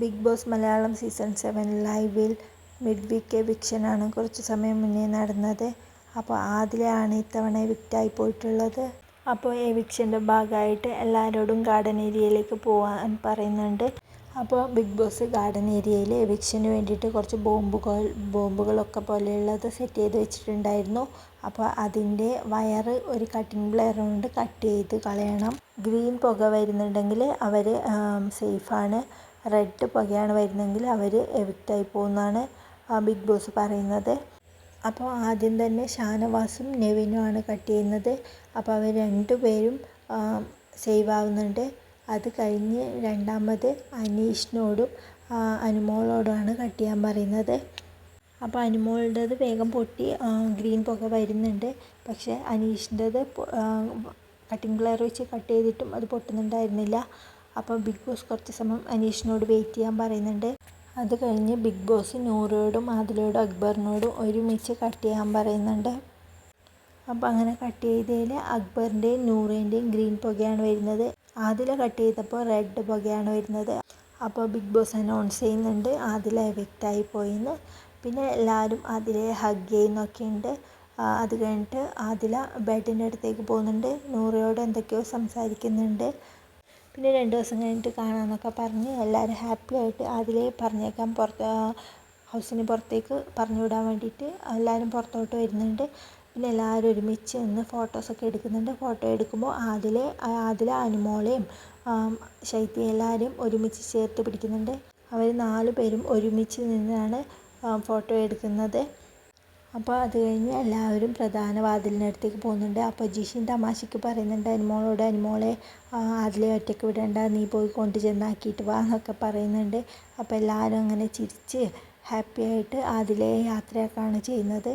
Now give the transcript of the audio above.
Bigg Boss Malayalam season seven ലൈവിൽ mid week എവിക്ഷനാണ് കുറച്ച് സമയം മുന്നേ നടന്നത്. അപ്പോൾ ആദിലാണ് ഇത്തവണ എവിക്റ്റായി പോയിട്ടുള്ളത്. അപ്പോൾ എവിക്ഷന്റെ ഭാഗമായിട്ട് എല്ലാവരോടും ഗാർഡൻ ഏരിയയിലേക്ക് പോകാൻ പറയുന്നുണ്ട്. അപ്പോൾ ബിഗ് ബോസ് ഗാർഡൻ ഏരിയയിൽ എവിക്ഷന് വേണ്ടിയിട്ട് കുറച്ച് ബോംബുകൾ ബോംബുകളൊക്കെ പോലെയുള്ളത് സെറ്റ് ചെയ്ത് വെച്ചിട്ടുണ്ടായിരുന്നു. അപ്പോൾ അതിന്റെ വയർ ഒരു കട്ടിംഗ് പ്ലെയർ കൊണ്ട് കട്ട് ചെയ്ത് കളയണം. ഗ്രീൻ പുക വരുന്നുണ്ടെങ്കിൽ അവർ സേഫാണ് റെഡ് പുകയാണ് വരുന്നതെങ്കിൽ അവർ എവിക്റ്റായി പോകുമെന്നാണ് ബിഗ് ബോസ് പറയുന്നത്. അപ്പോൾ ആദ്യം തന്നെ ഷാനവാസും നെവിനുമാണ് കട്ട് ചെയ്യുന്നത്. അപ്പോൾ അവർ രണ്ടുപേരും സേവ് ആവുന്നുണ്ട്. അത് കഴിഞ്ഞ് രണ്ടാമത് അനീഷിനോടും അനുമോളോടുമാണ് കട്ട് ചെയ്യാൻ പറയുന്നത്. അപ്പോൾ അനുമോളുടേത് വേഗം പൊട്ടി ഗ്രീൻ പുക വരുന്നുണ്ട്. പക്ഷേ അനീഷിന്റേത് കട്ടിംഗ് പ്ലെയർ വെച്ച് കട്ട് ചെയ്തിട്ടും അത് പൊട്ടുന്നുണ്ടായിരുന്നില്ല. അപ്പോൾ ബിഗ് ബോസ് കുറച്ച് സമയം അനീഷിനോട് വെയിറ്റ് ചെയ്യാൻ പറയുന്നുണ്ട്. അത് കഴിഞ്ഞ് ബിഗ് ബോസ് നൂറോടും ആദിലോടും അക്ബറിനോടും ഒരുമിച്ച് കട്ട് ചെയ്യാൻ പറയുന്നുണ്ട്. അപ്പോൾ അങ്ങനെ കട്ട് ചെയ്തതിൽ അക്ബറിന്റെയും നൂറിന്റെയും ഗ്രീൻ പുകയാണ് വരുന്നത്. ആദില കട്ട് ചെയ്തപ്പോൾ റെഡ് പുകയാണ് വരുന്നത്. അപ്പോൾ ബിഗ് ബോസ് അനൗൺസ് ചെയ്യുന്നുണ്ട് ആദില എഫക്റ്റായി പോയിന്ന്. പിന്നെ എല്ലാവരും അതിലെ ഹഗ് ചെയ്യുന്നൊക്കെ ഉണ്ട്. അത് കഴിഞ്ഞിട്ട് ആദില ബെഡിന്റെ അടുത്തേക്ക് പോകുന്നുണ്ട്. നൂറയോട് എന്തൊക്കെയോ സംസാരിക്കുന്നുണ്ട്. പിന്നെ രണ്ട് ദിവസം കഴിഞ്ഞിട്ട് കാണാമെന്നൊക്കെ പറഞ്ഞ് എല്ലാവരും ഹാപ്പി ആയിട്ട് അതിലേ പറഞ്ഞേക്കാൻ പുറത്ത് ഹൗസിന് പുറത്തേക്ക് പറഞ്ഞു വിടാൻ വേണ്ടിയിട്ട് എല്ലാവരും പുറത്തോട്ട് വരുന്നുണ്ട്. പിന്നെ എല്ലാവരും ഒരുമിച്ച് നിന്ന് ഫോട്ടോസൊക്കെ എടുക്കുന്നുണ്ട്. ഫോട്ടോ എടുക്കുമ്പോൾ അതിലെ ആദില അനുമോളെയും ശൈത്യം എല്ലാവരും ഒരുമിച്ച് ചേർത്ത് പിടിക്കുന്നുണ്ട്. അവർ നാല് പേരും ഒരുമിച്ച് നിന്നാണ് ഫോട്ടോ എടുക്കുന്നത്. അപ്പോൾ അത് കഴിഞ്ഞ് എല്ലാവരും പ്രധാന വാതിലിനടുത്തേക്ക് പോകുന്നുണ്ട്. അപ്പോൾ ജിഷിൻ തമാശയ്ക്ക് പറയുന്നുണ്ട് അനുമോളോട് അനുമോളെ അതിലെ ഒറ്റയ്ക്ക് വിടേണ്ട നീ പോയി കൊണ്ട് ചെന്നാക്കിയിട്ട് വാ എന്നൊക്കെ പറയുന്നുണ്ട്. അപ്പോൾ എല്ലാവരും അങ്ങനെ ചിരിച്ച് ഹാപ്പി ആയിട്ട് അതിലെ യാത്രയൊക്കെയാണ് ചെയ്യുന്നത്.